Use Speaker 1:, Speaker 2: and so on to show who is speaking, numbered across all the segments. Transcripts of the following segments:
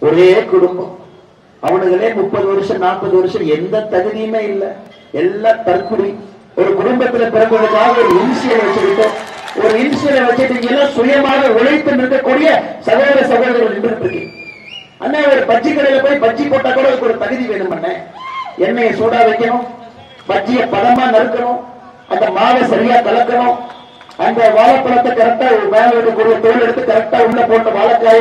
Speaker 1: ஒரே குடும்பம். அவனுங்களே முப்பது வருஷம் நாற்பது வருஷம் எந்த தகுதியுமே இல்லை. எல்லாம் தற்குறி ஒரு குடும்பத்துல பிறந்ததுக்காக ஒரு இன்சியல் வச்சுக்கிட்டு ஒரு இன்சியலை வச்சுட்டீங்கன்னா சுயமாக உழைத்து நிற்கக்கூடிய சகோதர சகோதரர்கள் நின்று இருக்கீங்க அண்ணா ஒரு பஜ்ஜி கடையில போய் பஜ்ஜி போட்டா கூட அதுக்கு ஒரு தகுதி வேணும் அண்ணே. எண்ணெயை சூடா வைக்கணும். பஜ்ஜியை பதமா நறுக்கணும். அந்த மாவை சரியா கலக்கணும். அந்த வாழைப்பழத்தை கரெக்டா மேல இருக்கக்கூடிய தோல் எடுத்து கரெக்டா உள்ள போட்ட வாழைக்காய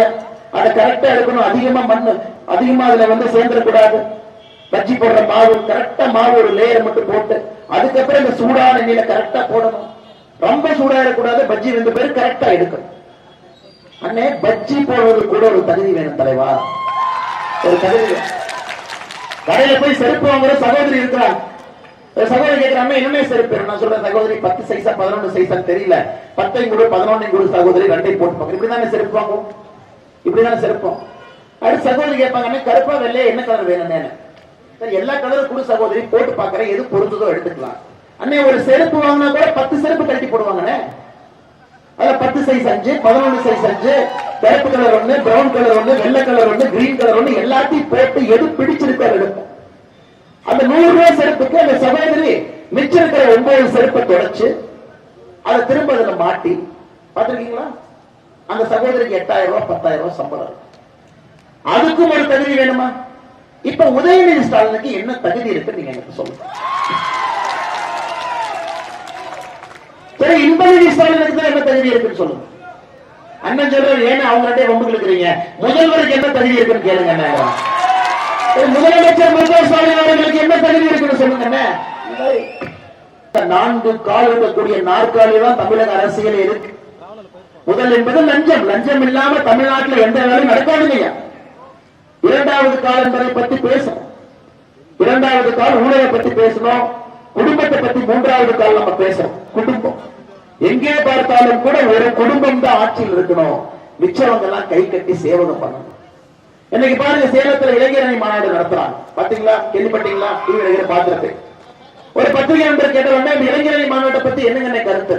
Speaker 1: அதை கரெக்டா எடுக்கணும். அதிகமா மண்ணு அதிகமா அதுல வந்து சேர்ந்துடக்கூடாது. பஜ்ஜி போடுற மாவு கரெக்டா மாவு ஒரு லேயர் மட்டும் போட்டு அதுக்கப்புறம் இந்த சூடான எண்ணெயில கரெக்டா போடணும். ரொம்ப சூடா இருக்கக்கூடாது பஜ்ஜி ரெண்டு பேரும் கரெக்டா எடுக்கணும். அண்ணே பஜ்ஜி போடுறது கூட ஒரு தகுதி வேணும் தலைவா. ஒரு தகுதி கடையில போய் செருப்பு வாங்குற சகோதரி இருக்கிறாங்க. சகோதரி கேட்கிறாங்க என்னமே செருப்பு? நான் சொல்றேன் சகோதரி பத்து சைஸா பதினொன்று சைஸா தெரியல. பத்தையும் கூட பதினொன்னையும் கூட சகோதரி ரெண்டையும் போட்டு பார்க்க இப்படிதானே செருப்பு வாங்கும் இப்படிதானே செருப்போம். அடுத்து சகோதரி கேட்பாங்க கருப்பா வெள்ளை என்ன கலர் வேணும் சரி எல்லா கலரும் குடு சகோதரி போட்டு பாக்குறேன் எது பொருந்ததோ எடுத்துக்கலாம். அண்ணே ஒரு செருப்பு வாங்கினா கூட பத்து செருப்பு கழட்டி போடுவாங்கண்ணே அதுல பத்து சைஸ் அஞ்சு பதினொன்று சைஸ் அஞ்சு கருப்பு கலர் ஒண்ணு பிரவுன் கலர் ஒண்ணு வெள்ளை கலர் ஒண்ணு கிரீன் கலர் ஒண்ணு எல்லாத்தையும் போட்டு எது பிடிச்சிருக்கோ எடுப்போம். அந்த நூறு ரூபாய் செருப்புக்கு அந்த சகோதரி மிச்சம் இருக்கிற ஒன்பது செருப்பை தொடச்சு அதை திரும்ப அதுல மாட்டி பாத்திருக்கீங்களா அந்த சகோதரிக்கு எட்டாயிரம் ரூபாய் பத்தாயிரம் ரூபாய் சம்பளம் அதுக்கும் ஒரு தகுதி வேணுமா? இப்ப உதயநிதி ஸ்டாலினுக்கு என்ன தகுதி இருக்கு நீங்க எனக்கு சொல்லுங்க. சரி இன்பநிதி ஸ்டாலினுக்கு தான் என்ன தகுதி இருக்குன்னு சொல்லுங்க. அண்ணன் சொல்றாரு ஏன்னா அவங்க ரெண்டே இருக்கிறீங்க முதல்வருக்கு என்ன தகுதி இருக்குன்னு கேளுங்க அண்ணா. முதலமைச்சர் மு ஸ்டாலின் அவர்களுக்கு என்ன தகுதி இருக்குன்னு சொல்லுங்க அண்ணா. நான்கு கால் இருக்கக்கூடிய நாற்காலி தான் தமிழக அரசியல் இருக்கு. முதல் என்பது லஞ்சம். லஞ்சம் இல்லாம தமிழ்நாட்டில் எந்த வேலையும் நடக்காது இல்லையா இரண்டாவது கால் என்பதை பத்தி பேசணும் இரண்டாவது கால் ஊழலை பத்தி பேசணும். குடும்பத்தை பத்தி மூன்றாவது கால் நம்ம பேசணும் குடும்பம். எங்கே பார்த்தாலும் கூட ஒரு குடும்பம் தான் ஆட்சியில் இருக்கணும். மிச்சவங்க எல்லாம் கை கட்டி சேவகம் பண்ணணும். இன்னைக்கு பாருங்க சேலத்துல இளைஞரணி மாநாடு நடத்துறாங்க. பாத்தீங்களா? கேள்விப்பட்டீங்களா? டிவி பாத்துருக்கு. ஒரு பத்திரிகை நண்பர் கேட்ட உடனே இளைஞரணி மாநாட்டை பத்தி என்னங்க கருத்து?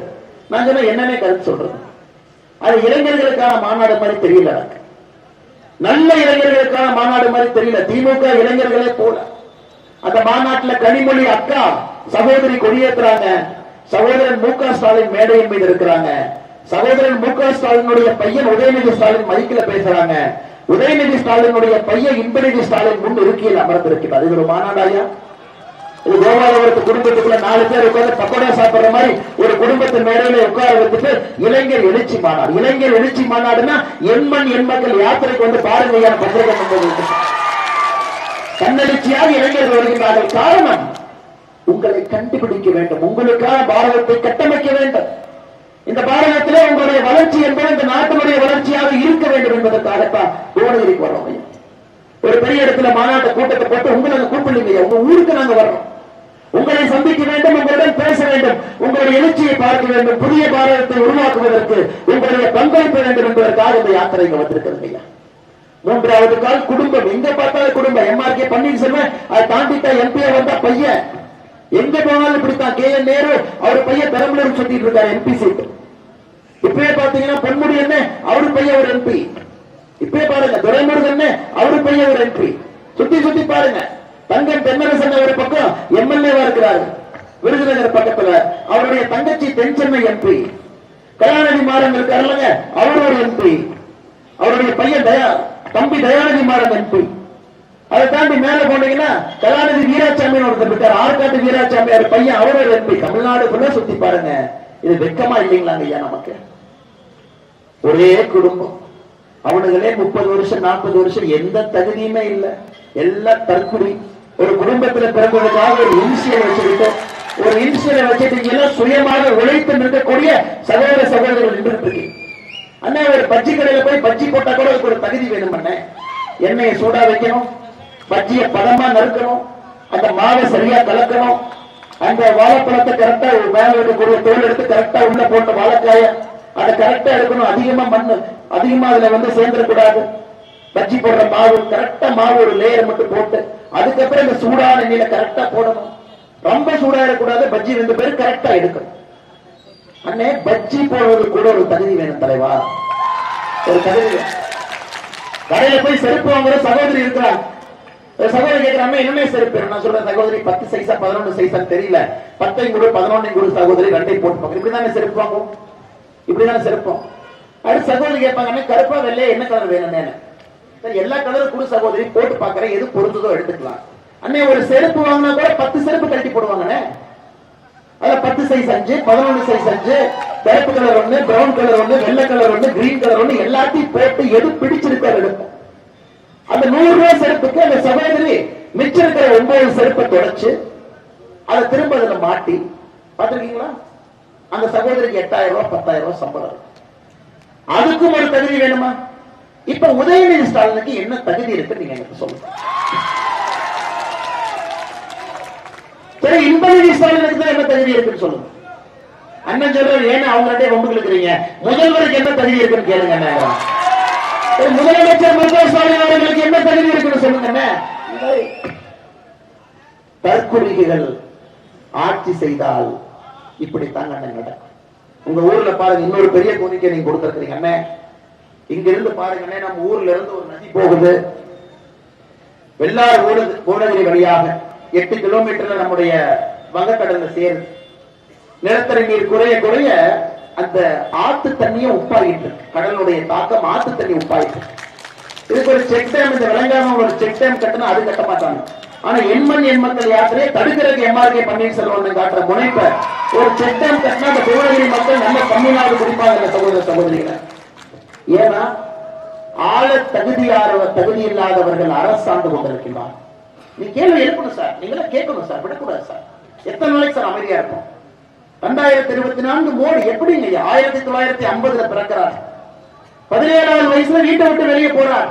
Speaker 1: நான் சொன்ன என்னன்னே கருத்து சொல்றேன் அது இளைஞர்களுக்கான மாநாடு மாதிரி தெரியல. எனக்கு நல்ல இளைஞர்களுக்கான மாநாடு மாதிரி தெரியல. திமுக இளைஞர்களே போல. அந்த மாநாட்டுல கனிமொழி அக்கா சகோதரி கொடியேற்றுறாங்க சகோதரன் மு க ஸ்டாலின் மேடையின் மீது இருக்கிறாங்க. சகோதரன் மு க ஸ்டாலினுடைய பையன் உதயநிதி ஸ்டாலின் மைக்கில் பேசுறாங்க. உதயநிதி ஸ்டாலினுடைய பையன் இன்பநிதி ஸ்டாலின் முன் இருக்கையில் அமர்ந்திருக்கிறார். இது ஒரு மாநாடாயா? இது கோபாலபுரத்து குடும்பத்துக்குள்ள நாலு பேர் உட்கார்ந்து பக்கோடா சாப்பிடுற மாதிரி ஒரு குடும்பத்தின் மேடையில உட்கார வந்துட்டு இளைஞர் எழுச்சி மாநாடு. இளைஞர் எழுச்சி மாநாடுன்னா எண்மண் எண்மக்கள் யாத்திரைக்கு வந்து பாரதியான பத்திரிகை தன்னெழுச்சியாக இளைஞர்கள் வருகிறார்கள் காரணம் உங்களை கண்டுபிடிக்க வேண்டும். உங்களுக்கான பாரதத்தை கட்டமைக்க வேண்டும். இந்த பாரதத்திலே உங்களுடைய வளர்ச்சி என்பது இந்த நாட்டினுடைய வளர்ச்சியாக இருக்க வேண்டும் என்பதற்காகத்தான் கோடகிரிக்கு வரோம் ஒரு பெரிய இடத்துல மாநாட்ட கூட்டத்தை போட்டு உங்களை நாங்க கூப்பிடலீங்க உங்க ஊருக்கு நாங்க வர்றோம். உங்களை சந்திக்க வேண்டும் உங்களுடன் பேச வேண்டும் உங்களுடைய எழுச்சியை பார்க்க வேண்டும் புதிய பாரதத்தை உருவாக்குவதற்கு உங்களுடைய பங்களிக்க வேண்டும் என்பதற்காக இந்த யாத்திரை இங்க வந்திருக்கிறது ஐயா. மூன்றாவது கால் குடும்பம். எங்க பார்த்தாலும் குடும்பம். எம்ஆர் கே பன்னீர்செல்வம் அதை தாண்டிட்டா எம்பியா வந்தா பையன். எங்க போனாலும் இப்படித்தான். கே என் நேரு அவர் பையன் பெரம்பலூர் சுத்திட்டு இருக்காரு எம்பி சீட் இப்பயே பாத்தீங்கன்னா பொன்முடி என்ன அவரு பையன் ஒரு எம்பி இப்பயே பாருங்க துரைமுருகன் அவரு பையன் ஒரு எம்பி சுத்தி சுத்தி பாருங்க. தங்கம் தென்னரசன் ஒரு பக்கம் எம்எல்ஏவா இருக்கிறாரு. விருதுநகர் பக்கத்துல அவருடைய தங்கச்சி தென்சென்னை எம்பி கலாநிதி மாறன் இருக்காருல்லங்க அவர் ஒரு எம்பி அவருடைய பையன் தயா தம்பி தயாநிதி மாறன் எம்பி அதை தாண்டி மேல போனீங்கன்னா கலாநிதி வீராசாமி ஒருத்தர் இருக்கார். ஆற்காட்டு வீராசாமி அவர் பையன் அவர் ஒரு எம்பி தமிழ்நாடு ஃபுல்லா சுத்தி பாருங்க. இது வெக்கமா இல்லைங்களாங்க ஐயா நமக்கு? ஒரே குடும்பம். அவனுங்களே முப்பது வருஷம் நாற்பது வருஷம் எந்த தகுதியுமே இல்லை. எல்லாம் தற்குறி ஒரு குடும்பத்துல பிறந்ததுக்காக ஒரு இன்சியல் வச்சுக்கிட்டு ஒரு இன்சியலை வச்சுட்டீங்கன்னா சுயமாக உழைத்து நிற்கக்கூடிய சகோதர சகோதரர்கள் நின்று இருக்கீங்க அண்ணா ஒரு பஜ்ஜி கடையில போய் பஜ்ஜி போட்டா கூட அதுக்கு ஒரு தகுதி வேணும் அண்ணே. எண்ணெயை சூடா வைக்கணும் பஜ்ஜியை பதமா நறுக்கணும் அந்த மாவை சரியா கலக்கணும். அந்த வாழைப்பழத்தை கரெக்டா மேல இருக்கக்கூடிய தோல் எடுத்து கரெக்டா உள்ள போட்ட வாழைக்காய அதை கரெக்டா எடுக்கணும். அதிகமா மண்ணு அதிகமா அதுல வந்து சேர்ந்துடக்கூடாது. பஜ்ஜி போடுற மாவு கரெக்டா மாவு ஒரு லேயர் மட்டும் போட்டு அதுக்கப்புறம் இந்த சூடான எண்ணெயில கரெக்டா போடணும். ரொம்ப சூடா பஜ்ஜி ரெண்டு பேரும் கரெக்டா எடுக்கணும். அண்ணே பஜ்ஜி போடுறது கூட ஒரு தகுதி வேணும் தலைவா. ஒரு தகுதி கடையில போய் செருப்பு வாங்குற சகோதரி இருக்கிறாங்க சகோதரி கேட்கிறாங்க என்னமே செருப்பு? நான் சொல்றேன் சகோதரி பத்து சைஸா பதினொன்று சைஸா தெரியல. பத்தையும் கூட பதினொன்னையும் கூட சகோதரி ரெண்டையும் போட்டு பார்க்க இப்படிதானே செருப்பு வாங்குவோம்? இப்படிதானே செருப்போம் அடுத்து சகோதரி கேட்பாங்க கருப்பா வெள்ளையே என்ன கலர் வேணும் எல்லா கலரும் குடு சகோதரி போட்டு பாக்குறேன் எது பொருந்ததோ எடுத்துக்கலாம். அண்ணே ஒரு செருப்பு வாங்கினா கூட பத்து செருப்பு கழட்டி போடுவாங்கண்ணே. அதுல பத்து சைஸ் அஞ்சு பதினொன்று சைஸ் அஞ்சு கருப்பு கலர் ஒண்ணு பிரவுன் கலர் ஒண்ணு வெள்ளை கலர் ஒண்ணு கிரீன் கலர் ஒண்ணு எல்லாத்தையும் போட்டு எது பிடிச்சிருக்கோ எடுப்போம். அந்த நூறு ரூபாய் செருப்புக்கு அந்த சகோதரி மிச்சம் இருக்கிற ஒன்பது செருப்பை தொடச்சு அதை திரும்ப அதுல மாட்டி பார்த்துருக்கீங்களா? அந்த சகோதரிக்கு எட்டாயிரம் ரூபாய் பத்தாயிரம் ரூபாய் சம்பளம். அதுக்கும் ஒரு தகுதி வேணுமா? இப்ப உதயநிதி ஸ்டாலினுக்கு என்ன தகுதி இருக்கு நீங்க எனக்கு சொல்லுங்க. சரி இன்பநிதி ஸ்டாலினுக்கு தான் என்ன தகுதி இருக்குன்னு சொல்லுங்க. அண்ணன் சொல்றாரு ஏன்னா அவங்க ரெண்டே வம்புக்கு இருக்கிறீங்க முதல்வருக்கு என்ன தகுதி இருக்குன்னு கேளுங்க முதலமைச்சர் மு க ஸ்டாலின் அவர்களுக்கு என்ன தகுதி இருக்குன்னு சொல்லுங்க அண்ணா. தற்குறிகள் ஆட்சி செய்தால் இப்படித்தான் அண்ணன் நடக்கும். உங்க ஊர்ல பாருங்க இன்னொரு பெரிய கோரிக்கை நீங்க கொடுத்திருக்கீங்க அண்ணே. இங்க இருந்து பாருங்க அண்ணே நம்ம ஊர்ல இருந்து ஒரு நதி போகுது. வெள்ளாறு ஓடுது கோடகிரி வழியாக எட்டு கிலோமீட்டர்ல நம்முடைய வங்கக்கடல்ல சேருது. நிலத்தடி நீர் குறைய குறைய அந்த ஆத்து தண்ணியும் உப்பாகிட்டு இருக்கு. கடலுடைய தாக்கம் ஆத்து தண்ணி உப்பாகிட்டு இருக்கு. இதுக்கு ஒரு செக் டேம் இந்த விளங்காம ஒரு செக் டேம் கட்டினா அது கட்ட மாட்டாங்க. ஆனா எண்மண் எண் மக்கள் யாத்திரையை தடுக்கிறதுக்கு எம்ஆர்கே பன்னீர்செல்வம் காட்டுற முனைப்ப ஒரு செக் டேம் கட்டினா அந்த புவனகிரி மக்கள் நல்ல தமிழ்நாடு குடிப்பாங்க சகோதர சகோதரிகளை. ஏன்னா ஆள தகுதியார தகுதி இல்லாதவர்கள் அரசாண்டு கொண்டிருக்கிறார் நீ கேள்வி எழுப்பணும் சார். நீங்களும் கேட்கணும் சார். விடக்கூடாது சார். எத்தனை நாளைக்கு சார் அமைதியா இருக்கும் ரெண்டாயிரத்தி இருபத்தி நான்கு மோடி எப்படிங்க ஐயா? ஆயிரத்தி தொள்ளாயிரத்தி ஐம்பதுல பிறக்கிறார்? பதினேழாவது வயசுல வீட்டை விட்டு வெளியே போறார்.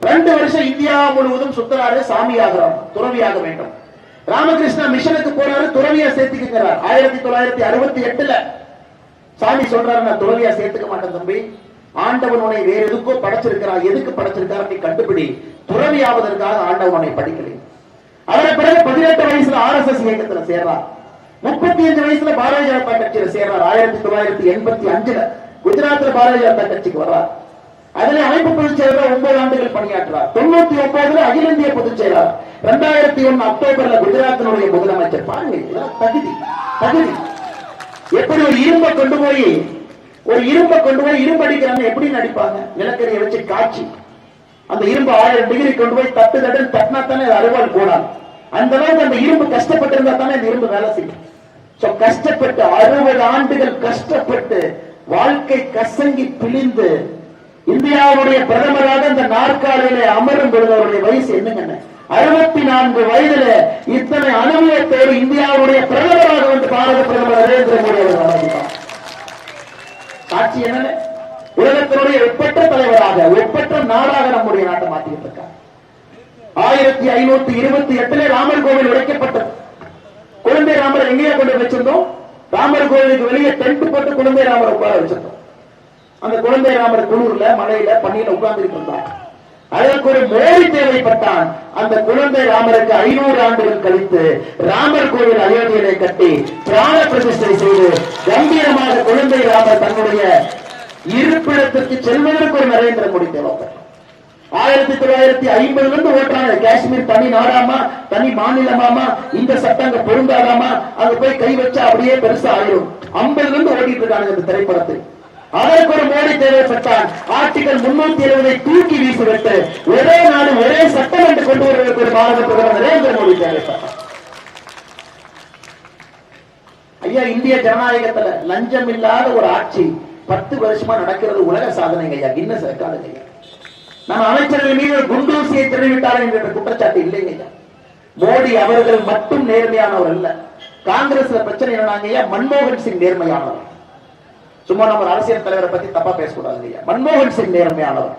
Speaker 1: ரெண்டு வருஷம் இந்தியா முழுவதும் சுத்தராரு சாமியாகிறார் துறவியாக வேண்டும். ராமகிருஷ்ணா மிஷனுக்கு போறாரு துறவியா சேர்த்துக்கிறார் ஆயிரத்தி தொள்ளாயிரத்தி அறுபத்தி எட்டுல சாமி சொல்றாரு நான் துறவியா சேர்த்துக்க மாட்டேன் தம்பி. ஆண்டவன் உன்னை வேற எதுக்கோ படைச்சிருக்கிறான் எதுக்கு படைச்சிருக்கார் நீ கண்டுபிடி. துறவி ஆவதற்காக ஆண்டவன் உன்னை படிக்கலை. பிறகு பதினெட்டு வயசுல ஆர் எஸ் எஸ் இயக்கத்துல சேர்றார். முப்பத்தி அஞ்சு வயசுல பாரதிய ஜனதா கட்சியில சேர்றார். ஆயிரத்தி தொள்ளாயிரத்தி எண்பத்தி அஞ்சுல குஜராத்ல பாரதிய ஜனதா கட்சிக்கு வர்றார். அதுல அமைப்பு பொதுச் செயலர் ஒன்பது ஆண்டுகள் பணியாற்றுறார் தொண்ணூத்தி ஒன்பதுல அகில இந்திய பொதுச் செயலர். ரெண்டாயிரத்தி ஒன்னு அக்டோபர்ல குஜராத்தினுடைய முதலமைச்சர். பாருங்க தகுதி தகுதி. எப்படி ஒரு இரும்பை கொண்டு போய் ஒரு இரும்பை கொண்டு போய் இரும்பு அடிக்கிறாங்க எப்படி நடிப்பாங்க? நிலக்கரியை வச்சு காய்ச்சி. அந்த இரும்பு ஆயிரம் டிகிரி கொண்டு போய் தட்டு தட்டு தட்டினா தானே அறுவாள் போடாது அந்த அளவுக்கு அந்த இரும்பு கஷ்டப்பட்டு இருந்தா தானே இந்த இரும்பு வேலை செய்யும். சோ கஷ்டப்பட்டு அறுபது ஆண்டுகள் கஷ்டப்பட்டு வாழ்க்கை கசங்கி பிழிந்து இந்தியாவுடைய பிரதமராக இந்த நாற்காலியிலே அமரும் பொழுது அவருடைய வயசு என்னங்க அறுபத்தி நான்கு வயதுல இத்தனை அனுபவத்தோடு இந்தியாவுடைய பிரதமராக வந்து பாரத பிரதமர் நரேந்திர மோடி அவர்கள் ஆரம்பித்தார் சாட்சி என்ன உலகத்தினுடைய ஒப்பற்ற தலைவராக ஒப்பற்ற நாடாக நம்முடைய நாட்டை மாற்றிட்டு இருக்கார் ஆயிரத்தி ஐநூத்தி இருபத்தி எட்டுல ராமர் கோவில் உடைக்கப்பட்டது. குழந்தை ராமர் எங்கேயா கொண்டு வச்சிருந்தோம்? ராமர் கோவிலுக்கு வெளியே டென்ட் போட்டு குழந்தை ராமர் உட்கார வச்சிருந்தோம். அந்த குழந்தை ராமர் குளூர்ல மலையில பணியில உட்கார்ந்துட்டு இருந்தார். அதற்கு ஒரு மோடி தேவைப்பட்டான் அந்த குழந்தை ராமருக்கு ஐநூறு ஆண்டுகள் கழித்து ராமர் கோவில் அயோத்தியிலே கட்டி பிராண பிரதிஷ்டை செய்து கம்பீரமாக குழந்தை ராமர் தன்னுடைய இருப்பிடத்திற்கு செல்வதற்கு ஒரு நரேந்திர மோடி தேவைப்பட்டார். ஆயிரத்தி தொள்ளாயிரத்தி ஐம்பதுல இருந்து ஓட்டுறாங்க. காஷ்மீர் தனி நாடாமா? தனி மாநிலமாமா? இந்த சட்டங்க பொருந்தாதாமா? அங்க போய் கை வச்சா அப்படியே பெருசா ஆயிரும். ஐம்பதுல இருந்து ஓட்டிட்டு இருக்காங்க இந்த திரைப்படத்தை. அதற்கு ஒரு மோடி தேவைப்பட்டால் ஆர்டிகல் முன்னூத்தி இருபதை தூக்கி வீசிவிட்டு ஒரே நாடு ஒரே சட்டம் என்று கொண்டு வருவதற்கு ஒரு பாரத பிரதமர் நரேந்திர மோடி தேவைப்பட்டார். ஐயா இந்திய ஜனநாயகத்துல லஞ்சம் இல்லாத ஒரு ஆட்சி பத்து வருஷமா நடக்கிறது உலக சாதனைங்க ஐயா கின்னஸ் ரெக்கார்டுங்க ஐயா. நம்ம அமைச்சர்கள் மீது குண்டூசியை திருவிட்டார் என்கிற குற்றச்சாட்டு இல்லைங்க ஐயா. மோடி அவர்கள் மட்டும் நேர்மையானவர் அல்ல. காங்கிரஸ்ல பிரச்சனை என்னன்னாங்க ஐயா மன்மோகன் சிங் நேர்மையானவர். சும்மா நம்ம அரசியல் தலைவரை பத்தி தப்பா பேசக்கூடாது ஐயா மன்மோகன் சிங் நேர்மையானவர்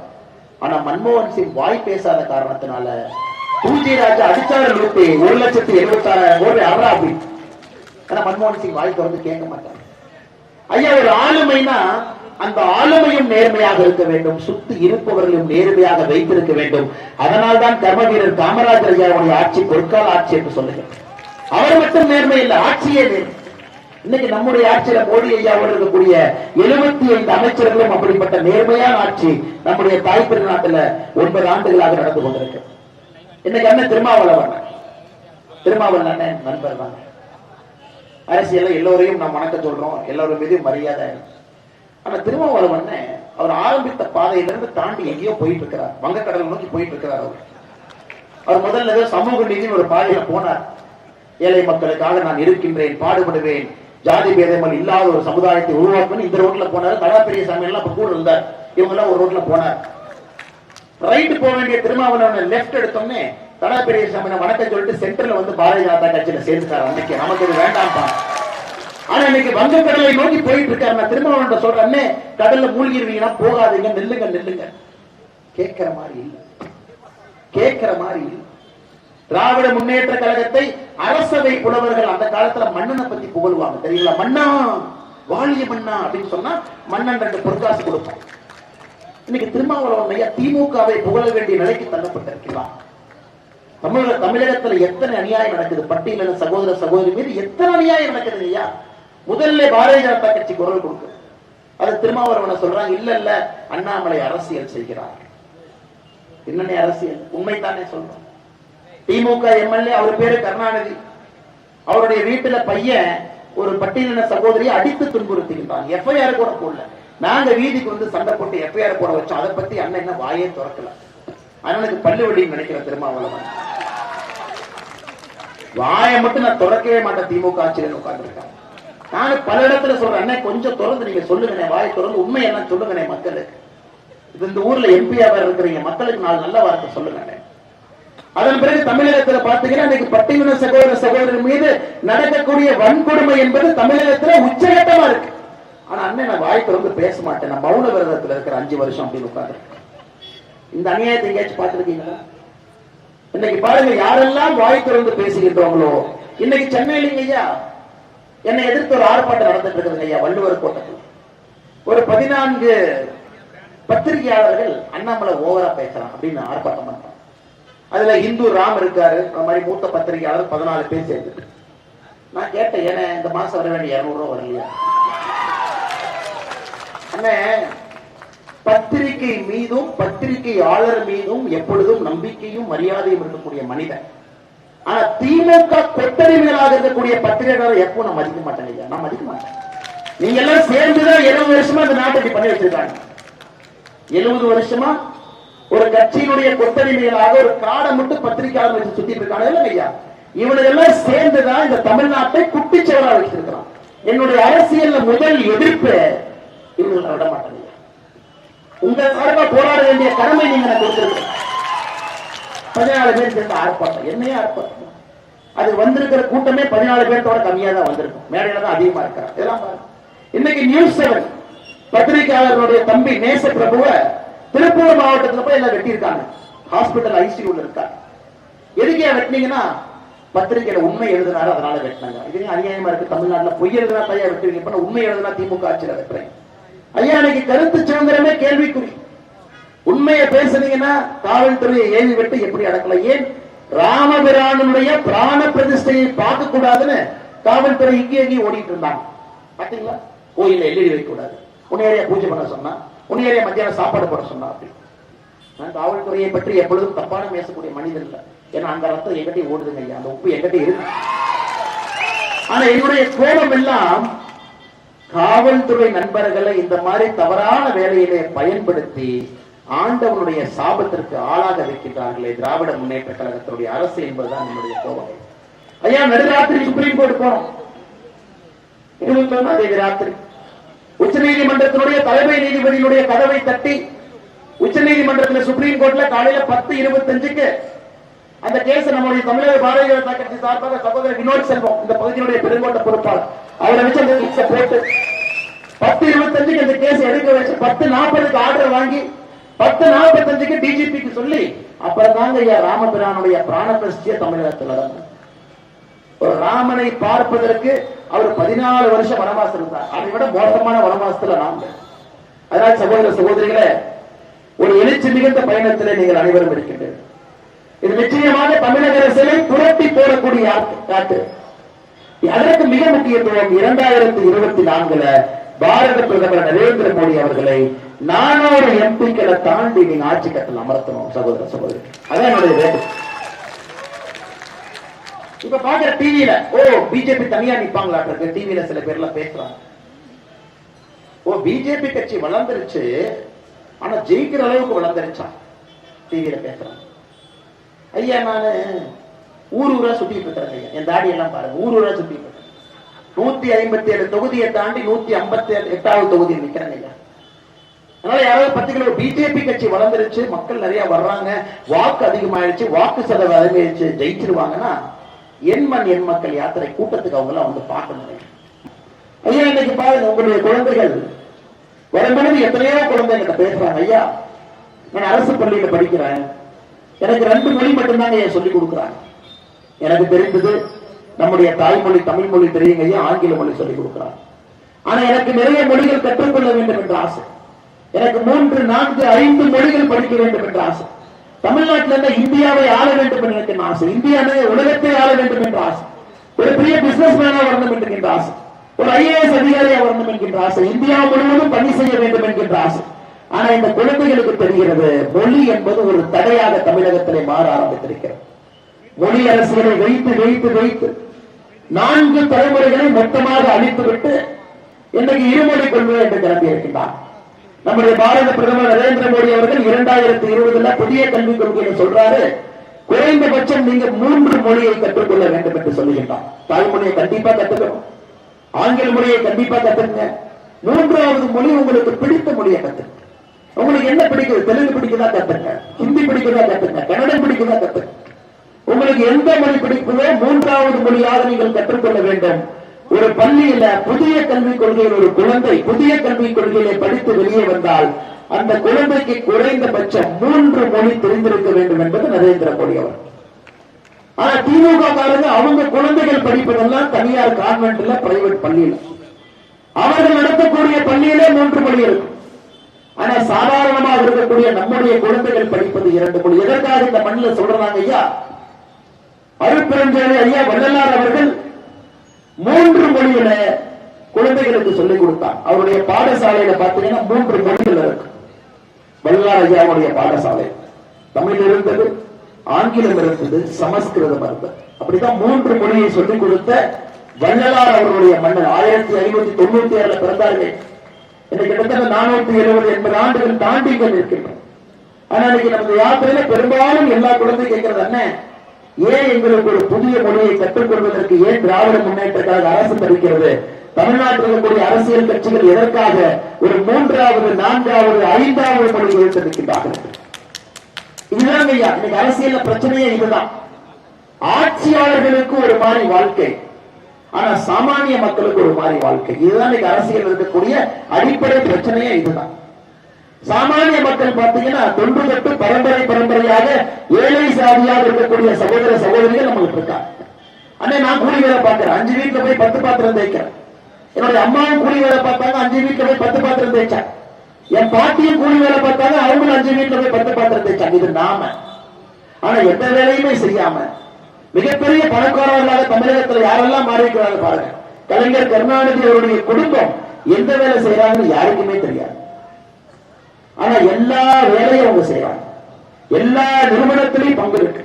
Speaker 1: ஆனா மன்மோகன் சிங் வாய் பேசாத காரணத்தினால பூஜை ராஜா அடிச்சாரு நூத்தி ஒரு லட்சத்தி எழுபத்தி ஆறாயிரம் கோடி அறா அப்படி ஆனா மன்மோகன் சிங் வாய் திறந்து கேட்க மாட்டாங்க ஐயா ஒரு ஆளுமைனா அந்த ஆளுமையும் நேர்மையாக இருக்க வேண்டும். சுத்தி இருப்பவர்களையும் நேர்மையாக வைத்திருக்க வேண்டும். அதனால்தான் கர்ம வீரர் காமராஜர் ஐயாவுடைய ஆட்சி பொற்கால ஆட்சி என்று சொல்லுகிறேன் அவர் மட்டும் நேர்மை இல்லை ஆட்சியே நேர்மை. இன்னைக்கு நம்முடைய ஆட்சியில மோடி ஐயாவோடு இருக்கக்கூடிய எழுபத்தி ஐந்து அமைச்சர்களும் அப்படிப்பட்ட நேர்மையான ஆட்சி நம்முடைய தாய் திருநாட்டுல ஒன்பது ஆண்டுகளாக நடந்து கொண்டிருக்கு. இன்னைக்கு அண்ணன் திருமாவளவன் திருமாவளவன் அண்ணன் நண்பர் தான். எல்லோரையும் நாம் வணக்க சொல்றோம். எல்லோரும் மீது மரியாதை. ஆனா திருமாவளவன் அவர் ஆரம்பித்த பாதையிலிருந்து தாண்டி எங்கேயோ போயிட்டு இருக்கிறார். வங்கக்கடல் நோக்கி போயிட்டு இருக்கிறார் அவர். அவர் முதல்ல சமூக நீதினு ஒரு பாதையில போனார். ஏழை மக்களுக்காக நான் இருக்கின்றேன் பாடுபடுவேன். ஜாதி பேதங்கள் இல்லாத ஒரு சமுதாயத்தை உருவாக்கணும் இந்த ரோட்ல போனார். தலா பெரிய சாமி எல்லாம் இப்ப கூட இருந்தார். இவங்க எல்லாம் ஒரு ரோட்ல போனார். ரைட் போக வேண்டிய திருமாவளவன் லெப்ட் எடுத்தோம்னே தலா பெரிய சாமி வணக்கம் சொல்லிட்டு சென்டர்ல வந்து பாரதிய ஜனதா கட்சியில சேர்ந்துட்டார் அன்னைக்கு. நமக்கு இது வேண்டாம் ஆனா இன்னைக்கு வங்கக்கடலை நோக்கி போயிட்டு இருக்காரு. நான் திருமாவளவன் சொல்றேன்னே கடல்ல மூழ்கிடுவீங்கன்னா போகாதீங்க நில்லுங்க நில்லுங்க. கேட்கிற மாதிரி இல்லை. கேட்கிற மாதிரி இல்லை. திராவிட முன்னேற்ற கழகத்தை அரசவை புலவர்கள் அந்த காலத்துல மன்னனை பத்தி புகழ்வாங்க தெரியுங்களா? மன்னா வாழிய மன்னா அப்படின்னு சொன்னா மன்னன் ரெண்டு பொற்காசு கொடுப்பான். இன்னைக்கு திருமாவளவன் ஐயா திமுகவை புகழ வேண்டிய நிலைக்கு தள்ளப்பட்டிருக்கிறார். தமிழக தமிழகத்துல எத்தனை அநியாயம் நடக்குது? பட்டியலின சகோதர சகோதரி மீது எத்தனை அநியாயம் நடக்குது ஐயா? முதல்ல பாரதிய ஜனதா கட்சி குரல் கொடுக்கு அது திருமாவளவனை சொல்றாங்க இல்ல இல்ல அண்ணாமலை அரசியல் செய்கிறார். என்னென்ன அரசியல்? உண்மைதானே சொல்றோம். திமுக எம்எல்ஏ அவர் பேரு கருணாநிதி. அவருடைய வீட்டுல பையன் ஒரு பட்டியலின சகோதரியை அடித்து துன்புறுத்துகின்றான். எஃப்ஐஆர் கூட போடல. நாங்க வீதிக்கு வந்து சண்டை போட்டு எஃப்ஐஆர் போட வச்சோம். அதை பத்தி அண்ணன் என்ன வாயே திறக்கல. எனக்கு பல்லு வழி நினைக்கிற திருமாவளவன். வாயை மட்டும் நான் திறக்கவே மாட்டேன். திமுக ஆட்சியில் உட்கார்ந்துருக்கேன். நானும் பல இடத்துல சொல்றேன். அண்ணன் கொஞ்சம் திறந்து நீங்க சொல்லுங்கண்ணே. வாயை திறந்து உண்மை என்ன சொல்லுங்கண்ணே மக்களுக்கு. இது இந்த ஊர்ல எம்பியா இருக்கிறீங்க. மக்களுக்கு நாலு நல்ல வார்த்தை சொல்லுங்கண்ணே. அதன் பிறகு தமிழகத்துல பாத்தீங்கன்னா இன்னைக்கு பட்டியலின சகோதர சகோதரர் மீது நடக்கக்கூடிய வன்கொடுமை என்பது தமிழகத்துல உச்சகட்டமா இருக்கு. ஆனா அண்ணன் நான் வாய்ப்பு வந்து பேச மாட்டேன். நான் மௌன விரதத்தில் இருக்கிற அஞ்சு வருஷம் அப்படின்னு உட்காந்து இந்த அநியாயத்தை எங்கேயாச்சும் பார்த்திருக்கீங்களா? இன்னைக்கு பாருங்க யாரெல்லாம் வாய் திறந்து பேசுகின்றவங்களோ இன்னைக்கு சென்னையில ஐயா என்னை எதிர்த்து ஒரு ஆர்ப்பாட்டம் நடந்துட்டு இருக்குது ஐயா வள்ளுவர் கோட்டத்தில். ஒரு பதினான்கு பத்திரிகையாளர்கள் அண்ணாமலை ஓவரா பேசலாம் அப்படின்னு ஆர்ப்பாட்டம் பண்றாங்க. அதுல இந்து ராம் இருக்காரு. அந்த மாதிரி மூத்த பத்திரிகையாளர் பதினாலு பேர் சேர்ந்துட்டு நான் கேட்டேன் ஏன்னா இந்த மாசம் வர வேண்டிய இருநூறு ரூபா வரலையா? அண்ணன் பத்திரிகை மீதும் பத்திரிகையாளர் மீதும் எப்பொழுதும் நம்பிக்கையும் மரியாதையும் இருக்கக்கூடிய மனிதன். ஆனா திமுக கொத்தடிமைகளாக இருக்கக்கூடிய பத்திரிகையாளர் எப்போ நான் மதிக்க மாட்டேன் ஐயா. நான் மதிக்க மாட்டேன். நீங்க எல்லாம் சேர்ந்துதான் எழுபது வருஷமா இந்த நாட்டை பண்ணி வச்சிருக்காங்க. எழுபது வருஷமா ஒரு கட்சியினுடைய கொத்தடிமைகளாக ஒரு காடை மட்டும் பத்திரிகையாளர் வச்சு சுத்திட்டு இருக்காங்க இல்ல ஐயா இவனுக்கு எல்லாம் சேர்ந்துதான் இந்த தமிழ்நாட்டை குட்டிச்சவரா வச்சிருக்கிறான். என்னுடைய அரசியல்ல முதல் எதிர்ப்பு இவங்களை விட மாட்டேன். உங்க சார்பா போராட வேண்டிய கடமை நீங்க எனக்கு கொடுத்திருக்கீங்க. பதினாலு பேர் சேர்ந்த ஆர்ப்பாட்டம். என்னையே ஆர்ப்பாட்டம்? அது வந்திருக்கிற கூட்டமே பதினாலு பேர்த்தோட கம்மியா தான் வந்திருக்கும். மேடையில தான் அதிகமா இருக்கிறார் இதெல்லாம் இன்னைக்கு நியூஸ் செவன். பத்திரிகையாளர்களுடைய தம்பி நேச பிரபுவ திருப்பூர் மாவட்டத்துல போய் எல்லாம் வெட்டியிருக்காங்க. ஹாஸ்பிட்டல் ஐசியூல இருக்காங்க. எதுக்கு ஏன் வெட்டினீங்கன்னா பத்திரிகையில உண்மை எழுதினாரு அதனால வெட்டினாங்க. இது அநியாயமா இருக்கு? தமிழ்நாட்டுல பொய் எழுதினா தையா வெட்டுவீங்க. இப்ப உண்மை எழுதினா திமுக ஆட்சியில வெட்டுறேன். ஐயா இன்னைக்கு கருத்து சுதந்திரமே கேள்விக்குறி. உண்மையை பேசுனீங்கன்னா காவல்துறையை ஏவி விட்டு எப்படி அடக்கலாம்? ஏன் ராமபிரானுடைய பிராண பிரதிஷ்டையை பார்க்க கூடாதுன்னு காவல்துறை இங்கே எங்கேயும் ஓடிட்டு இருந்தாங்க. பாத்தீங்களா? கோயில எல்இடி வைக்க கூடாது உன்னையறைய பூஜை பண்ண சொன்னா. உண்மையிலே மத்தியானம் சாப்பாடு போட சொன்னார்கள் நான் காவல்துறையை பற்றி எப்பொழுதும் தப்பான பேசக்கூடிய மனிதன் இல்ல. ஏன்னா அந்த ரத்தம் எங்கிட்டே ஓடுதுங்க ஐயா. அந்த உப்பு எங்கிட்ட இருக்கு. ஆனா என்னுடைய கோபம் எல்லாம் காவல்துறை நண்பர்களை இந்த மாதிரி தவறான வேலையிலே பயன்படுத்தி ஆண்டவனுடைய சாபத்திற்கு ஆளாக வைக்கின்றார்களே. திராவிட முன்னேற்ற கழகத்தினுடைய அரசு என்பதுதான் என்னுடைய கோபம். ஐயா நடுராத்திரி சுப்ரீம் கோர்ட் போறோம். இருபத்தி ஒன்னாம் தேதி ராத்திரி. உச்ச நீதிமன்றத்தினுடைய தலைமை நீதிபதியினுடைய கதவை தட்டி உச்ச நீதிமன்றத்தில் சுப்ரீம் கோர்ட்ல காலையில பத்து இருபத்தஞ்சுக்கு அந்த கேஸ் நம்முடைய தமிழக பாரதிய ஜனதா கட்சி சார்பாக சகோதரர் வினோத் செல்வம் இந்த பகுதியினுடைய பெருங்கோட்ட பொறுப்பாளர். அவரை வச்சு அந்த கேஸை போட்டு பத்து இருபத்தஞ்சுக்கு இந்த கேஸ் எடுக்க வச்சு பத்து நாற்பதுக்கு ஆர்டர் வாங்கி பத்து நாற்பத்தஞ்சுக்கு டிஜிபிக்கு சொல்லி அப்புறம் தாங்க ஐயா ராமபிரானுடைய பிராண பிரஸ்திய தமிழகத்தில் நடந்தது. ஒரு ராமனை பார்ப்பதற்கு அவர் பதினாலு வருஷம் வனவாசம் இருந்தார். அதை விட மோசமான வனவாசத்துல நாம் அதனால சகோதர சகோதரிகளே ஒரு எழுச்சி மிகுந்த பயணத்திலே நீங்கள் அனைவரும் இருக்கின்றீர்கள். இது நிச்சயமாக தமிழக அரசியலை புரட்டி போடக்கூடிய காட்டு. அதற்கு மிக முக்கியத்துவம் இரண்டாயிரத்தி இருபத்தி நான்குல பாரத பிரதமர் நரேந்திர மோடி அவர்களை நானூறு எம்பிக்களை தாண்டி நீங்க ஆட்சி கட்டல் அமர்த்தணும் சகோதர சகோதரி. அதான் என்னுடைய வேண்டுகோள். இப்ப பாக்குற டிவியில ஓ பிஜேபி தனியா நிப்பாங்களா டிவியில சில பேர் எல்லாம் பேசுறாங்க. ஓ பிஜேபி கட்சி வளர்ந்துருச்சு. ஆனா ஜெயிக்கிற அளவுக்கு வளர்ந்துருச்சா? டிவியில பேசுறாங்க. ஐயா நானு ஊர் ஊரா சுத்திட்டு இருக்கிறேன் ஐயா. என் தாடி எல்லாம் பாருங்க. ஊர் ஊரா சுத்திட்டு இருக்கேன். நூத்தி ஐம்பத்தி ஏழு தொகுதியை தாண்டி நூத்தி ஐம்பத்தி எட்டாவது தொகுதியில் நிக்கிறேன் ஐயா. அதனால யாராவது பத்திரிகை பிஜேபி கட்சி வளர்ந்துருச்சு மக்கள் நிறைய வர்றாங்க வாக்கு அதிகமாயிடுச்சு வாக்கு செலவு அதிகமாயிடுச்சு ஜெயிச்சிருவாங்கன்னா எண்மண் மண் மக்கள் யாத்திரை கூட்டத்துக்கு அவங்க எல்லாம் வந்து பார்க்கணும். ஐயா இன்னைக்கு பாருங்க உங்களுடைய குழந்தைகள். வரும்பொழுது எத்தனையோ குழந்தைகிட்ட பேசுறாங்க ஐயா நான் அரசு பள்ளியில படிக்கிறேன். எனக்கு ரெண்டு மொழி மட்டும்தாங்க ஐயா சொல்லி கொடுக்குறாங்க? எனக்கு தெரிந்தது நம்முடைய தாய்மொழி தமிழ் மொழி தெரியுங்க ஐயா ஆங்கில மொழி சொல்லி கொடுக்குறாங்க. ஆனா எனக்கு நிறைய மொழிகள் கற்றுக்கொள்ள வேண்டும் என்ற ஆசை. எனக்கு மூன்று நான்கு ஐந்து மொழிகள் படிக்க வேண்டும் என்ற ஆசை. தமிழ்நாட்டில் இருந்த இந்தியாவை ஆள வேண்டும் என்று நினைக்கின்ற ஆசை. இந்தியாவை உலகத்தை ஆள வேண்டும் என்ற ஆசை. ஒரு பெரிய பிசினஸ் மேனா வரணும் என்கின்ற ஆசை. ஒரு ஐஏஎஸ் அதிகாரியா வரணும் என்கின்ற ஆசை. இந்தியா முழுவதும் பணி செய்ய வேண்டும் என்கின்ற ஆசை. ஆனா இந்த குழந்தைகளுக்கு தெரிகிறது மொழி என்பது ஒரு தடையாக தமிழகத்திலே மாற ஆரம்பித்திருக்கிறது. மொழி அரசியலை வைத்து வைத்து வைத்து நான்கு தலைமுறைகளை மொத்தமாக அழித்துவிட்டு இன்றைக்கு இருமொழி கொள்கை என்று கிளம்பி இருக்கின்றார் நம்முடைய பாரத பிரதமர் நரேந்திர மோடி அவர்கள் இரண்டாயிரத்தி இருபதுல புதிய கல்விக் கொள்கையை சொல்றாரு குறைந்தபட்சம் நீங்க மூன்று மொழியை கற்றுக்கொள்ள வேண்டும் என்று சொல்லுகின்றார் தாய்மொழியை கண்டிப்பா கத்துக்கணும். ஆங்கில மொழியை கண்டிப்பா கத்துங்க மூன்றாவது மொழி உங்களுக்கு பிடித்த மொழியை கத்துங்க உங்களுக்கு என்ன பிடிக்குது? தெலுங்கு பிடிக்குதா கத்துங்க ஹிந்தி பிடிக்குதா கத்துங்க கன்னடம் பிடிக்குதா கத்துங்க உங்களுக்கு எந்த மொழி பிடிக்குதோ மூன்றாவது மொழியாக நீங்கள் கற்றுக்கொள்ள வேண்டும். ஒரு பள்ளியில புதிய கல்விக் கொள்கையில் ஒரு குழந்தை புதிய கல்விக் கொள்கையிலே படித்து வெளியே வந்தால் அந்த குழந்தைக்கு குறைந்தபட்சம் மூன்று மொழி தெரிந்திருக்க வேண்டும் என்பது நரேந்திர மோடி அவர் ஆனா திமுக காரங்க அவங்க குழந்தைகள் படிப்பதெல்லாம் தனியார் கான்வென்ட்ல பிரைவேட் பள்ளியில. அவர்கள் நடத்தக்கூடிய பள்ளியிலே மூன்று மொழி இருக்கும். ஆனா சாதாரணமாக இருக்கக்கூடிய நம்முடைய குழந்தைகள் படிப்பது இரண்டு மொழி. எதற்காக இந்த மண்ணில் சொல்றாங்க ஐயா? அருட்பெருஞ்சோலை ஐயா வள்ளலார் அவர்கள் மூன்று மொழியில குழந்தைகளுக்கு சொல்லிக் கொடுத்தார் அவருடைய பாடசாலையில பாத்தீங்கன்னா மூன்று மொழிகள் இருக்கு. வள்ளலார் பாடசாலை. தமிழ் இருந்தது ஆங்கிலம் இருந்தது சமஸ்கிருதம் இருந்தது. அப்படிதான் மூன்று மொழியை சொல்லிக் கொடுத்த வள்ளலார் அவருடைய மன்னர் ஆயிரத்தி ஐநூத்தி தொண்ணூத்தி ஆறுல பிறந்தார்கள். இன்னைக்கு கிட்டத்தட்ட நானூத்தி எழுபது எண்பது ஆண்டுகள் தாண்டி கொண்டிருக்கின்றோம். ஆனா இன்னைக்கு நமது யாத்திரையில பெரும்பாலும் எல்லா குழந்தையும் கேட்கறது என்ன ஏன் எங்களுக்கு ஒரு புதிய மொழியை கற்றுக்கொள்வதற்கு ஏன் திராவிட முன்னேற்ற கழக அரசு தடுக்கிறது தமிழ்நாட்டில் இருக்கக்கூடிய அரசியல் கட்சிகள் எதற்காக ஒரு மூன்றாவது நான்காவது ஐந்தாவது மொழி எடுத்திருக்கின்றார்கள் இதுதான் ஐயா இன்னைக்கு அரசியல் பிரச்சனையே இதுதான். ஆட்சியாளர்களுக்கு ஒரு மாதிரி வாழ்க்கை ஆனா சாமானிய மக்களுக்கு ஒரு மாதிரி வாழ்க்கை. இதுதான் இன்னைக்கு அரசியல் இருக்கக்கூடிய அடிப்படை பிரச்சனையே இதுதான். சாமானிய மக்கள் பார்த்தீங்கன்னா தொன்று தொட்டு பரம்பரை பரம்பரையாக ஏழை சாதியாக இருக்கக்கூடிய சகோதர சகோதரிகள் நம்மளுக்கு இருக்கா? அண்ணே நான் கூலி வேலை பார்க்கிறேன். அஞ்சு வீட்டுல போய் பத்து பாத்திரம் தேய்க்கிறேன். என்னுடைய அம்மாவும் கூலி வேலை பார்த்தாங்க அஞ்சு வீட்டுல போய் பத்து பாத்திரம் தேய்ச்சாங்க. என் பாட்டியும் கூலி வேலை பார்த்தாங்க அவங்களும் அஞ்சு வீட்டுல போய் பத்து பாத்திரம் தேய்ச்சாங்க. இது நாம. ஆனா எந்த வேலையுமே செய்யாம மிகப்பெரிய பணக்காரர்களாக தமிழகத்துல யாரெல்லாம் மாறிக்கிறாங்க பாருங்க. கலைஞர் கருணாநிதி அவருடைய குடும்பம் எந்த வேலை செய்யறாங்கன்னு யாருக்குமே தெரியாது. ஆனா எல்லா வேலையும் அவங்க செய்யறாங்க எல்லா நிறுவனத்திலையும் பங்கு இருக்கு.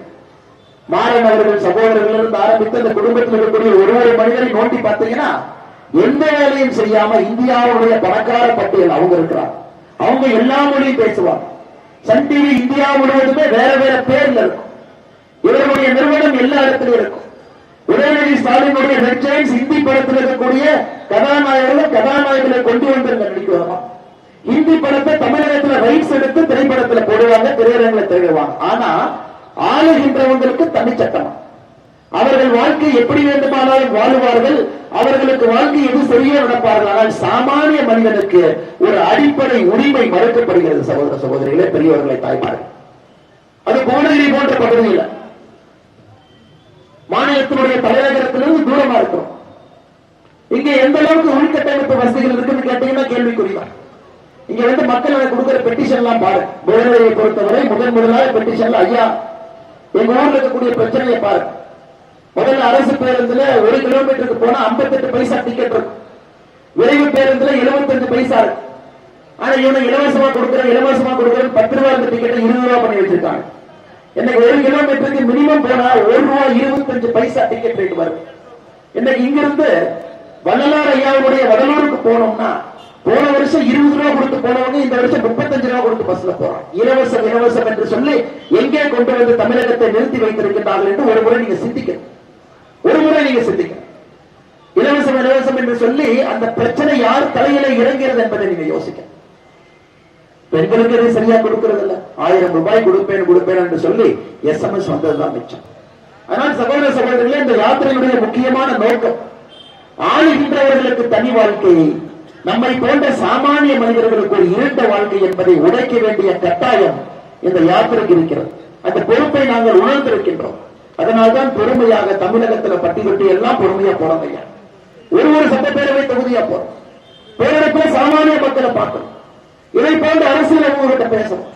Speaker 1: மாறன் அவர்கள் சகோதரர்கள் இருந்து ஆரம்பித்து அந்த குடும்பத்தில் இருக்கக்கூடிய ஒரு ஒரு மனிதரை நோண்டி பார்த்தீங்கன்னா எந்த வேலையும் செய்யாம இந்தியாவுடைய பணக்கார பட்டியல் அவங்க இருக்கிறாங்க. அவங்க எல்லா மொழியும் பேசுவாங்க. சன் டிவி இந்தியா முழுவதுமே வேற வேற பேர்ல இருக்கும். இவர்களுடைய நிறுவனம் எல்லா இடத்துலயும் இருக்கும். உதயநிதி ஸ்டாலினுடைய ஹெட்லைன்ஸ் ஹிந்தி படத்தில் இருக்கக்கூடிய கதாநாயகர்கள் கதாநாயகர்களை கொண்டு வந்து நடிக்கிறோமா இந்தி படத்தை தமிழகத்துல ரைட்ஸ் எடுத்து திரைப்படத்துல போடுவாங்க திரையரங்களை திரையிடுவாங்க. ஆனா ஆளுகின்றவங்களுக்கு தனி சட்டம். அவர்கள் வாழ்க்கை எப்படி வேண்டுமானாலும் வாழுவார்கள் அவர்களுக்கு வாழ்க்கை எது சரியா நடப்பார்கள் ஆனால் சாமானிய மனிதனுக்கு ஒரு அடிப்படை உரிமை மறுக்கப்படுகிறது சகோதர சகோதரிகளே பெரியவர்களை தாய்மார்கள். அது கோடகிரி போன்ற பகுதியில். மாநிலத்தினுடைய தலைநகரத்திலிருந்து தூரமா இருக்கிறோம். இங்க எந்த அளவுக்கு உள்கட்டமைப்பு வசதிகள் இருக்குன்னு கேட்டீங்கன்னா கேள்விக்குறிதான். இங்க வந்து மக்கள் எனக்கு கொடுக்கிற பெட்டிஷன் எல்லாம் பாரு. புகழ்வரையை பொறுத்தவரை முதன் முதலாக பெட்டிஷன்ல ஐயா எங்க ஊர்ல இருக்கக்கூடிய பிரச்சனையை பாரு. முதல்ல அரசு பேருந்துல ஒரு கிலோமீட்டருக்கு போனா 58 பைசா டிக்கெட் இருக்கும். விரைவு பேருந்துல 75 பைசா இருக்கு. ஆனா இவனை இலவசமா கொடுக்குற இலவசமா கொடுக்குற பத்து ரூபாய் இருந்த டிக்கெட்டை இருபது ரூபாய் பண்ணி வச்சிருக்காங்க. இன்னைக்கு ஒரு கிலோமீட்டருக்கு மினிமம் போனா ஒரு ரூபாய் இருபத்தஞ்சு பைசா டிக்கெட் ரேட் வருது இன்னைக்கு இங்கிருந்து வள்ளலார் ஐயாவுடைய வடலூருக்கு போனோம்னா போன வருஷம் இருபது ரூபாய் கொடுத்து போனவங்க இந்த வருஷம் முப்பத்தஞ்சு ரூபாய் கொடுத்து பஸ்ல போறான் இலவசம் இலவசம் என்று சொல்லி எங்கே கொண்டு வந்து தமிழகத்தை நிறுத்தி வைத்திருக்கிறார்கள் என்று ஒரு முறை நீங்க சிந்திக்கணும். ஒரு முறை நீங்க சிந்திக்கணும். இலவசம் இலவசம் என்று சொல்லி அந்த பிரச்சனை யார் தலையில இறங்கிறது என்பதை நீங்க யோசிக்க பெண்களுக்கு இதை சரியா கொடுக்கிறது இல்ல ஆயிரம் ரூபாய் கொடுப்பேன் கொடுப்பேன் என்று சொல்லி எஸ்எம்எஸ் வந்ததுதான் மிச்சம். ஆனால் சகோதர சகோதரர்களே இந்த யாத்திரையுடைய முக்கியமான நோக்கம் ஆளுகின்றவர்களுக்கு தனி வாழ்க்கையை நம்மை போன்ற சாமானிய மனிதர்களுக்கு ஒரு இருண்ட வாழ்க்கை என்பதை உடைக்க வேண்டிய கட்டாயம் இந்த யாத்திரைக்கு இருக்கிறது. அந்த பொறுப்பை நாங்கள் உணர்ந்திருக்கின்றோம். அதனால்தான் பொறுமையாக தமிழகத்துல பட்டி தொட்டி எல்லாம் பொறுமையா போறோம் ஐயா. ஒரு ஒரு சட்டப்பேரவை தொகுதியா போறோம். பேரடைப்புல சாமானிய மக்களை பார்க்கணும். இதை போன்ற அரசியல் அவங்ககிட்ட பேசணும்.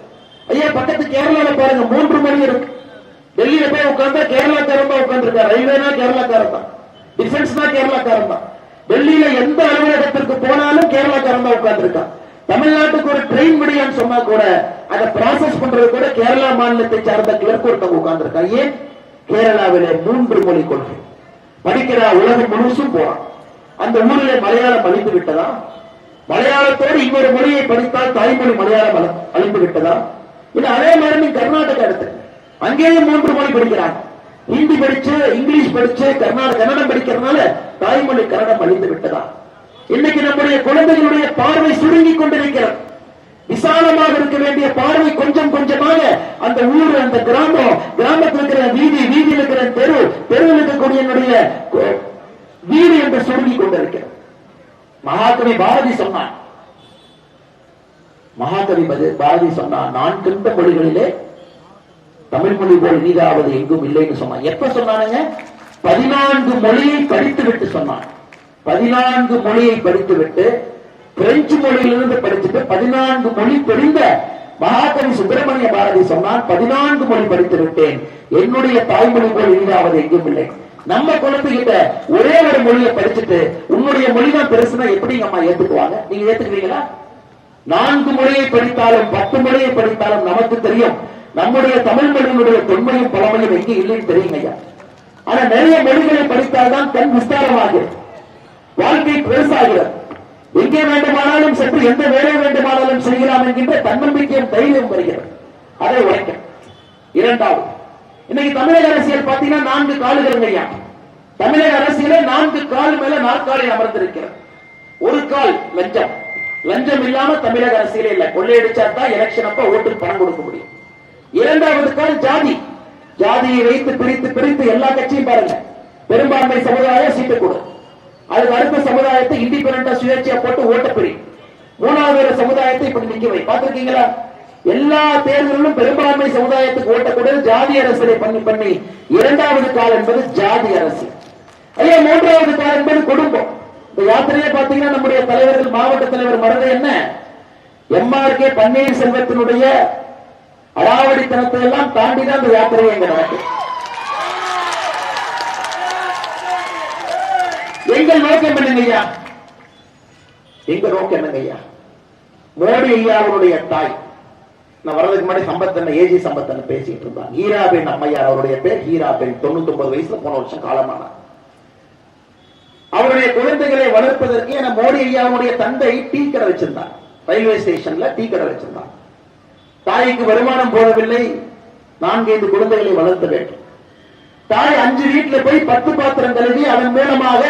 Speaker 1: ஐயா பக்கத்து கேரளால பாருங்க மூன்று மணி இருக்கு. டெல்லியில போய் உட்கார்ந்தா கேரளாக்காரன் தான் உட்கார்ந்துருக்காரு. ரயில்வேனா கேரளாக்காரன் தான். டிஃபென்ஸ்னா கேரளாக்காரன் தான். டெல்லியில எந்த அலுவலகத்திற்கு போனாலும் கேரளாக்காரன் தான் உட்கார்ந்துருக்கான் தமிழ்நாட்டுக்கு ஒரு ட்ரெயின் விடியான்னு சொன்னா கூட அதை ப்ராசஸ் பண்றது கூட கேரளா மாநிலத்தை சார்ந்த கிளர்க் ஒருத்தவங்க உட்கார்ந்துருக்கான் ஏன்? கேரளாவிலே மூன்று மொழி கொள்கை. படிக்கிற உலகம் முழுசும் போறான். அந்த ஊரிலே மலையாளம் அழிந்து விட்டதா? மலையாளத்தோடு இன்னொரு மொழியை படித்தால் தாய்மொழி மலையாளம் அழிந்து விட்டதா? இல்ல அதே மாதிரி நீ கர்நாடகா எடுத்து அங்கேயும் மூன்று மொழி படிக்கிறாங்க ஹிந்தி படிச்சு இங்கிலீஷ் படிச்சு கர்நாடக கன்னடம் படிக்கிறதுனால தாய்மொழி கன்னடம் அழிந்து விட்டதா? இன்னைக்கு நம்முடைய குழந்தைகளுடைய பார்வை சுருங்கி கொண்டிருக்கிறது. விசாலமாக இருக்க வேண்டிய பார்வை கொஞ்சம் கொஞ்சமாக அந்த ஊர் அந்த கிராமம் கிராமத்தில் இருக்கிற வீதி வீதியில் இருக்கிற தெரு தெருவில் இருக்கக்கூடிய என்னுடைய வீடு என்று சுருங்கி கொண்டிருக்கிறது. மகாகவி பாரதி சொன்னான். மகாகவி பாரதி சொன்னான் நான் கண்ட மொழிகளிலே தமிழ் மொழி போல் நீதாவது எங்கும் இல்லைன்னு சொன்னான். எப்ப சொன்னானுங்க? பதினான்கு மொழியை படித்து விட்டு சொன்னான். பதினான்கு மொழியை படித்து விட்டு பிரெஞ்சு மொழியிலிருந்து படிச்சுட்டு பதினான்கு மொழி தெரிந்த மகாகவி சுப்பிரமணிய பாரதி சொன்னான் பதினான்கு மொழி படித்து விட்டேன் என்னுடைய தாய்மொழி போல் இனிதாவது எங்கும் இல்லை. நம்ம குழந்தைகிட்ட ஒரே ஒரு மொழியை படிச்சுட்டு உன்னுடைய மொழி தான் பெருசுனா எப்படி அம்மா ஏத்துக்குவாங்க? நீங்க ஏத்துக்குவீங்களா? நான்கு மொழியை படித்தாலும் பத்து மொழியை படித்தாலும் நமக்கு தெரியும் நம்முடைய தமிழ் மொழியினுடைய தொன்மையும் பழமையும் எங்கே இல்லைன்னு தெரியும் ஐயா ஆனா நிறைய மொழிகளை படித்தால்தான் கண் விஸ்தாரமாகிறது. வாழ்க்கை பெருசாகிறது. எங்கே வேண்டுமானாலும் சென்று எந்த வேலை வேண்டுமானாலும் செய்யலாம் என்கின்ற தன்னம்பிக்கையும் தைரியம் வருகிறது. அதை உழைக்க இரண்டாவது இன்னைக்கு தமிழக அரசியல் பாத்தீங்கன்னா நான்கு காலுகள் ஐயா. தமிழக அரசியல நான்கு கால் மேல நாற்காலி அமர்ந்திருக்கிறது. ஒரு கால் லஞ்சம். லஞ்சம் இல்லாம தமிழக அரசியலே இல்ல. கொள்ளையடிச்சா தான் எலெக்ஷன் அப்ப ஓட்டுக்கு பணம் கொடுக்க முடியும். இரண்டாவது கால் ஜாதி. ஜாதியை வைத்து பிரித்து பிரித்து எல்லா கட்சியும் பாருங்க. பெரும்பான்மை சமுதாயம் சீட்டு கூட அதுக்கு அடுத்த சமுதாயத்தை இண்டிபெண்டா சுயேட்சையா போட்டு ஓட்ட மூணாவது சமுதாயத்தை இப்படி நிக்க வை. பாத்திருக்கீங்களா எல்லா தேர்தலிலும் பெரும்பான்மை சமுதாயத்துக்கு ஓட்டக்கூடாது ஜாதி அரசியலை பண்ணி பண்ணி. இரண்டாவது கால் என்பது ஜாதி அரசு. ஐயா மூன்றாவது கால் என்பது குடும்பம். இந்த யாத்திரையை பாத்தீங்கன்னா நம்முடைய தலைவர்கள் மாவட்ட தலைவர் மறந்து என்ன? எம்ஆர்கே பன்னீர்செல்வத்தினுடைய அடாவடித்தனத்தை எல்லாம் தாண்டி தான் இந்த யாத்திரை எங்க நடக்கும். எங்கள் நோக்கம் என்னங்க ஐயா? எங்க நோக்கம் என்னங்க ஐயா? மோடி ஐயாவுடைய தாய். நான் வரதுக்கு முன்னாடி சம்பத்தன் ஏஜி சம்பத்தன் பேசிட்டு இருந்தாங்க. ஹீராபென் அம்மையார் அவருடைய பேர் ஹீராபென் தொண்ணூத்தி ஒன்பது வயசுல போன வருஷம் காலமானார். அவருடைய குழந்தைகளை வளர்ப்பதற்கு என மோடி ஐயாவுடைய தந்தை டீ கடை வச்சிருந்தார். ரயில்வே ஸ்டேஷன்ல டீ கடை வச்சிருந்தார். தாய்க்கு வருமானம் போடவில்லை. நான்கைந்து குழந்தைகளை வளர்த்த வேண்டும். தாய் அஞ்சு வீட்டுல போய் பத்து பாத்திரம் கழுவி அதன் மூலமாக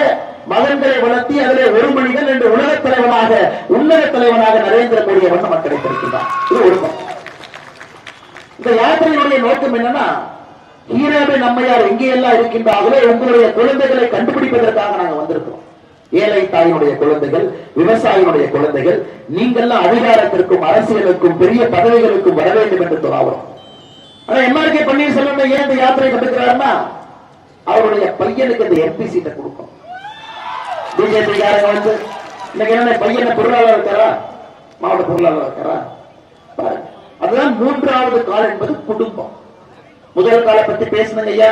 Speaker 1: மகன்களை வளர்த்தி அதிலே ஒரு மனிதன் என்று உலக தலைவனாக உன்னத தலைவனாக நரேந்திர மோடி வண்ண மக்களை கிடைத்திருக்கிறார் இது ஒரு இந்த யாத்திரையுடைய நோக்கம் என்னன்னா ஈராபே நம்மையார் எங்கேயெல்லாம் இருக்கின்றார்களோ உங்களுடைய குழந்தைகளை கண்டுபிடிப்பதற்காக நாங்க வந்திருக்கிறோம். ஏழை தாயினுடைய குழந்தைகள் விவசாயினுடைய குழந்தைகள் நீங்கள்லாம் அதிகாரத்திற்கும் அரசியலுக்கும் பெரிய பதவிகளுக்கும் வர வேண்டும் என்று துறாவுறோம் ஆனா எம்ஆர்கே பன்னீர்செல்வம் ஏன் இந்த யாத்திரை கண்டுக்கிறாருன்னா அவருடைய பையனுக்கு இந்த எம்பி சீட்டை கொடுக்கும் பிஜேபி காரங்க வந்து இன்னைக்கு என்ன பையனை பொருளாளர் இருக்காரா? மாவட்ட பொருளாளர் இருக்காரா? பாருங்க. அதுதான் மூன்றாவது கால் என்பது குடும்பம். முதல் காலை பத்தி பேசுனங்க ஐயா.